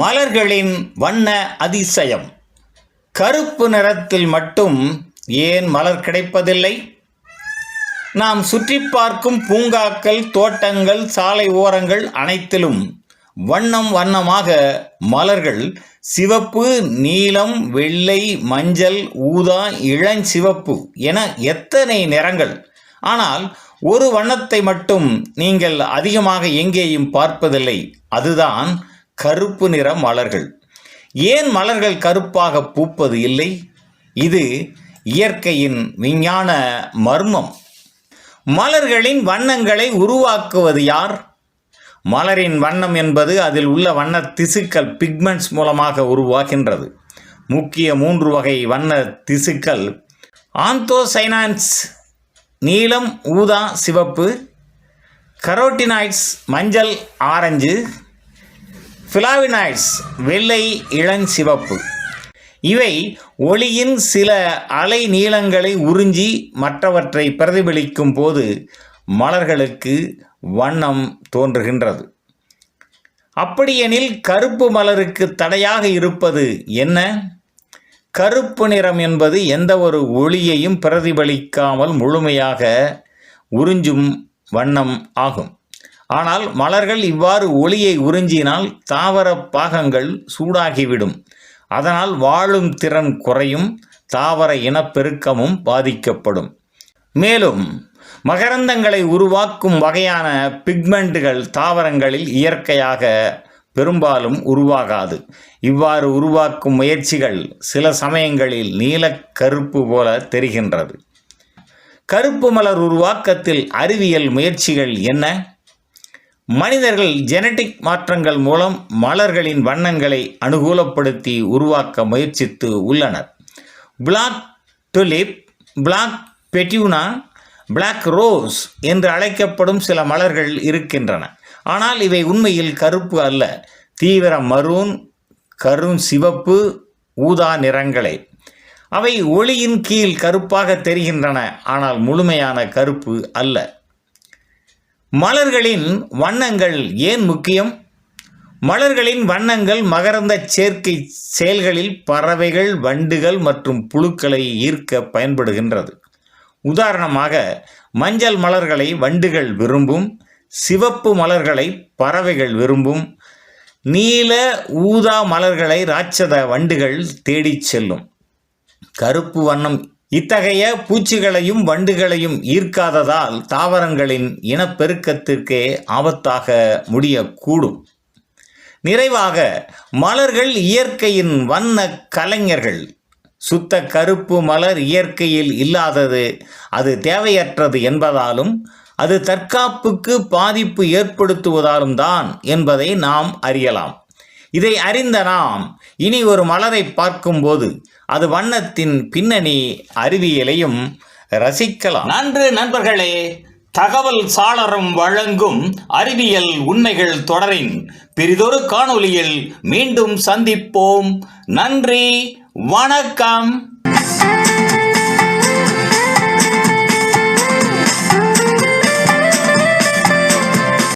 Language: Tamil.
மலர்களின் வண்ண அதிசயம். கருப்பு நிறத்தில் மட்டும் ஏன் மலர் கிடைப்பதில்லை? நாம் சுற்றி பார்க்கும் பூங்காக்கள் தோட்டங்கள் சாலை ஓரங்கள் அனைத்திலும் வண்ணம் வண்ணமாக மலர்கள் சிவப்பு நீலம் வெள்ளை மஞ்சள் ஊதா இளஞ்சிவப்பு என எத்தனை நிறங்கள். ஆனால் ஒரு வண்ணத்தை மட்டும் நீங்கள் அதிகமாக எங்கேயும் பார்ப்பதில்லை. அதுதான் கருப்பு நிற மலர்கள். ஏன் மலர்கள் கருப்பாக பூப்பது இல்லை? இது இயற்கையின் விஞ்ஞான மர்மம். மலர்களின் வண்ணங்களை உருவாக்குவது யார்? மலரின் வண்ணம் என்பது அதில் உள்ள வண்ண திசுக்கள் பிக்மெண்ட்ஸ் மூலமாக உருவாகின்றது. முக்கிய மூன்று வகை வண்ண திசுக்கள். ஆந்தோசைனான்ஸ் நீலம் ஊதா சிவப்பு. கரோட்டினாய்ட்ஸ் மஞ்சள் ஆரஞ்சு. ஃபிலாவினாய்ட்ஸ் வெள்ளை இளஞ்சிவப்பு இவை ஒளியின் சில அலை நீளங்களை உறிஞ்சி மற்றவற்றை பிரதிபலிக்கும் போது மலர்களுக்கு வண்ணம் தோன்றுகின்றது. அப்படியெனில் கருப்பு மலருக்கு தடையாக இருப்பது என்ன? கருப்பு நிறம் என்பது எந்த ஒரு ஒளியையும் பிரதிபலிக்காமல் முழுமையாக உறிஞ்சும் வண்ணம் ஆகும். ஆனால் மலர்கள் இவ்வாறு ஒளியை உறிஞ்சினால் தாவர பாகங்கள் சூடாகிவிடும். அதனால் வாழும் திறன் குறையும் தாவர இனப்பெருக்கமும் பாதிக்கப்படும். மேலும் மகரந்தங்களை உருவாக்கும் வகையான பிக்மெண்ட்டுகள் தாவரங்களில் இயற்கையாக பெரும்பாலும் உருவாகாது. இவ்வாறு உருவாக்கும் முயற்சிகள் சில சமயங்களில் நீலக்கருப்பு போல தெரிகின்றது. கருப்பு மலர் உருவாக்கத்தில் அறிவியல் முயற்சிகள் என்ன? மனிதர்கள் ஜெனட்டிக் மாற்றங்கள் மூலம் மலர்களின் வண்ணங்களை அனுகூலப்படுத்தி உருவாக்க முயற்சித்து உள்ளனர். Black tulip black petunia black rose என்று அழைக்கப்படும் சில மலர்கள் இருக்கின்றன. ஆனால் இவை உண்மையில் கருப்பு அல்ல. தீவிர மரூன் கரும் சிவப்பு ஊதா நிறங்களை. அவை ஒளியின் கீழ் கருப்பாக தெரிகின்றன ஆனால் முழுமையான கருப்பு அல்ல. மலர்களின் வண்ணங்கள் ஏன் முக்கியம்? மலர்களின் வண்ணங்கள் மகரந்த சேர்க்கை செயல்களில் பறவைகள் வண்டுகள் மற்றும் புழுக்களை ஈர்க்க பயன்படுகின்றது. உதாரணமாக மஞ்சள் மலர்களை வண்டுகள் விரும்பும் சிவப்பு மலர்களை பறவைகள் விரும்பும் நீல ஊதா மலர்களை ராட்சத வண்டுகள் தேடிச் செல்லும். கருப்பு வண்ணம் இத்தகைய பூச்சிகளையும் வண்டுகளையும் ஈர்க்காததால் தாவரங்களின் இனப்பெருக்கத்திற்கே ஆபத்தாக முடியக்கூடும். நிறைவாக மலர்கள் இயற்கையின் வண்ண கலைஞர்கள். சுத்த கருப்பு மலர் இயற்கையில் இல்லாதது அது தேவையற்றது என்பதாலும் அது தற்காப்புக்கு பாதிப்பு ஏற்படுத்துவதாலும் தான் என்பதை நாம் அறியலாம். இதை அறிந்த நாம் இனி ஒரு மலரை பார்க்கும்போது அது வண்ணத்தின் பின்னணி அறிவியலையும் ரசிக்கலாம். நன்று நண்பர்களே தகவல் சாளரம் வழங்கும் அறிவியல் உண்மைகள் தொடரின் பெரிதொரு காணொளியில் மீண்டும் சந்திப்போம். நன்றி வணக்கம்.